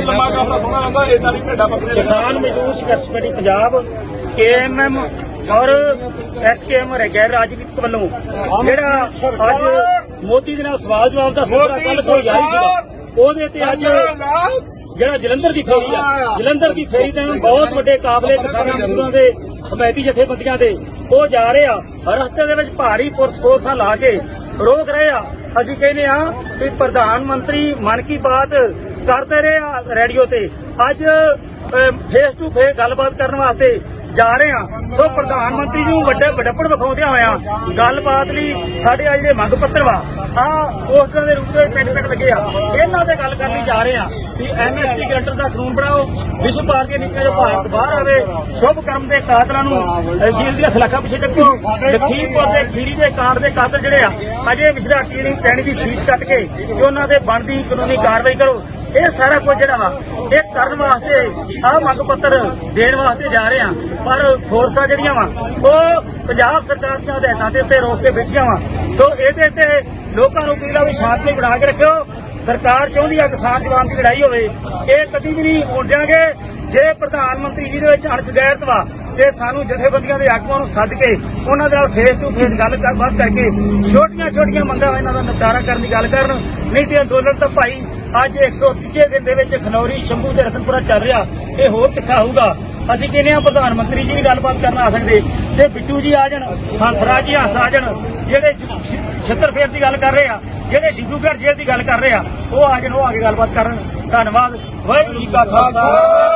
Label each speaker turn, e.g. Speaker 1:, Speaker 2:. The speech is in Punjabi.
Speaker 1: ਤੇ ਲੰਮਾ ਕਾਫਲਾ ਸੋਹਣਾ ਲੰਗਾ ਇਦਾਂ ਦੀ ਭੇਡਾਂ ਬੱਕਰੇ
Speaker 2: ਕਿਸਾਨ ਮਜ਼ਦੂਰ ਸੰਘਰਸ਼ ਕਮੇਟੀ ਪੰਜਾਬ ਕੇਐਮਐਮ ਔਰ ਐਸਕੇਐਮ ਗੈਰ ਰਾਜਨੀਤਿਕ ਵੱਲੋਂ ਜਿਹੜਾ ਅੱਜ ਮੋਦੀ ਦੇ ਨਾਲ ਸਵਾਲ ਜਵਾਬ ਦਾ ਸੱਦਾ ਕੱਲ ਕੋਈ ਜਾਰੀ ਸੀਗਾ ਉਹਦੇ ਤੇ ਅੱਜ ਜਿਹੜਾ ਜਲੰਧਰ ਦੀ ਫੇਰੀ ਆ ਜਲੰਧਰ ਦੀ ਫੇਰੀ ਤੇ ਬਹੁਤ ਵੱਡੇ ਕਾਬਲੇ ਕਿਸਾਨਾਂ ਮਜ਼ਦੂਰਾਂ ਦੇ ਹਮਾਇਤੀ ਜਥੇਬੰਦੀਆਂ ਦੇ ਉਹ ਜਾ ਰਹੇ ਆ। ਰਸਤੇ ਦੇ ਵਿੱਚ ਭਾਰੀ ਪੁਲਿਸ ਫੋਰਸਾਂ ਲਾ ਕੇ ਰੋਕ ਰਹੇ ਆ। ਅਸੀਂ ਕਹਿੰਦੇ ਆ ਕਿ ਪ੍ਰਧਾਨ ਮੰਤਰੀ ਮਨ ਕੀ ਬਾਤ ਕਰਦੇ ਰਹੇ ਆ ਰੇਡੀਓ ਤੇ। ਅੱਜ ਫੇਸ ਟੂ ਫੇਸ ਗੱਲਬਾਤ ਕਰਨ ਵਾਸਤੇ ਜਾ ਰਹੇ ਆ। ਸੋ ਪ੍ਰਧਾਨ ਮੰਤਰੀ ਨੂੰ ਵੱਡੇ ਵੱਡਪੜ ਵਿਖਾਉਂਦਿਆਂ ਹੋਇਆ ਗੱਲਬਾਤ ਲਈ ਸਾਡੇ ਆ ਜਿਹੜੇ ਮੰਗ ਪੱਤਰ ਵਾ ਆ ਪੋਸਟਰਾਂ ਦੇ ਰੂਪ ਵਿੱਚ ਪਿੰਡ ਪਿੰਡ ਲੱਗੇ ਆ। ਇਹਨਾਂ ਤੇ ਗੱਲ ਕਰਨ ਲਈ ਜਾ ਰਹੇ ਆ ਕਿ ਐਮਐਸਪੀ ਗਰੰਟਰ ਦਾ ਕਾਨੂੰਨ ਬਣਾਓ ਵਿਸ਼ਵ ਭਾਰਤੀ ਨੀਤੀਆਂ ਜੋ ਭਾਰਤ ਬਾਹਰ ਆਵੇ ਸ਼ੁਭ ਕਰਮ ਦੇ ਕਾਤਲਾਂ ਨੂੰ ਅਹ, ਦੀਆਂ ਸਲਾਖਾਂ ਪਿੱਛੇ ਟੱਕੋ ਲਖੀਮਪੁਰ ਦੇ ਖੀਰੀ ਦੇ ਕਾਂਡ ਦੇ ਕਾਤਲ ਜਿਹੜੇ ਆ ਅਜੇ ਮਿਸ਼ਰਾ ਟੀਣੀ ਪੈਣੀ ਦੀ ਸੀਟ ਕੱਟ ਕੇ ਤੇ ਉਹਨਾਂ ਦੇ ਬਣਦੀ ਕਾਨੂੰਨੀ ਕਾਰਵਾਈ ਕਰੋ। ਇਹ ਸਾਰਾ ਕੁਝ ਜਿਹੜਾ ਵਾ, ਇਹ ਕਰਨ ਵਾਸਤੇ ਆ ਮੰਗ ਪੱਤਰ ਦੇਣ ਵਾਸਤੇ ਜਾ ਰਹੇ ਆ ਪਰ ਫੋਰਸਾਂ ਜਿਹੜੀਆਂ ਵਾ, ਉਹ ਪੰਜਾਬ ਸਰਕਾਰ ਦੀਆਂ ਹਦਾਇਤਾਂ ਦੇ ਉੱਤੇ ਰੋਕ ਕੇ ਬੈਠੀਆਂ ਵਾ। ਸੋ ਇਹਦੇ ਤੇ ਲੋਕਾਂ ਨੂੰ ਅਪੀਲ ਆ ਵੀ ਸ਼ਾਂਤੀ ਬਣਾ ਕੇ ਰੱਖਿਓ। ਸਰਕਾਰ ਚਾਹੁੰਦੀ ਆ ਕਿਸਾਨ ਜਵਾਨ ਦੀ ਲੜਾਈ ਹੋਵੇ। ਇਹ ਕਦੀ ਵੀ ਨਹੀਂ ਹੋਣ ਦਿਆਂਗੇ ਜੇ ਪ੍ਰਧਾਨ ਮੰਤਰੀ ਜੀ ਦੇ ਵਿੱਚ ਅਣਖ ਵਾ ਤੇ ਸਾਨੂੰ ਜਥੇਬੰਦੀਆਂ ਦੇ ਆਗੂਆਂ ਨੂੰ ਸੱਦ ਕੇ ਉਹਨਾਂ ਦੇ ਨਾਲ ਫੇਸ ਟੂ ਫੇਸ ਗੱਲਬਾਤ ਕਰਕੇ ਛੋਟੀਆਂ ਛੋਟੀਆਂ ਮੰਗਾਂ ਇਹਨਾਂ ਦਾ ਨਿਪਟਾਰਾ ਕਰਨ ਦੀ ਗੱਲ ਕਰਨ, ਨਹੀਂ ਤੇ ਅੰਦੋਲਨ ਤਾਂ ਭਾਈ ਅੱਜ 130 ਦਿਨ ਦੇ ਵਿੱਚ ਖਨੌਰੀ, ਸ਼ੰਭੂ ਤੇ ਰਤਨਪੁਰਾ ਚੱਲ ਰਿਹਾ। ਇਹ ਹੋਰ ਤਿੱਖਾ ਹੋਊਗਾ। ਅਸੀਂ ਕਹਿੰਦੇ ਆ ਪ੍ਰਧਾਨ ਮੰਤਰੀ ਜੀ ਵੀ ਗੱਲਬਾਤ ਕਰਨ ਆ ਸਕਦੇ। ਤੇ ਬਿੱਟੂ ਜੀ ਆ ਜਾਣ, ਹੰਸਰਾਜ ਜੀ ਹੰਸ ਆ ਜਾਣ, ਜਿਹੜੇ ਛੱਤਰ ਫੇਰ ਦੀ ਗੱਲ ਕਰ ਰਹੇ ਆ, ਜਿਹੜੇ ਡਿਬਰੂਗੜ੍ਹ ਜੇਲ੍ਹ ਦੀ ਗੱਲ ਕਰ ਰਹੇ ਆ, ਉਹ ਆ ਜਾਣ, ਉਹ ਆ ਕੇ ਗੱਲਬਾਤ ਕਰਨ। ਧੰਨਵਾਦ। ਵਾਹਿਗੁਰੂ ਜੀ ਕਾ ਖਾਲਸਾ।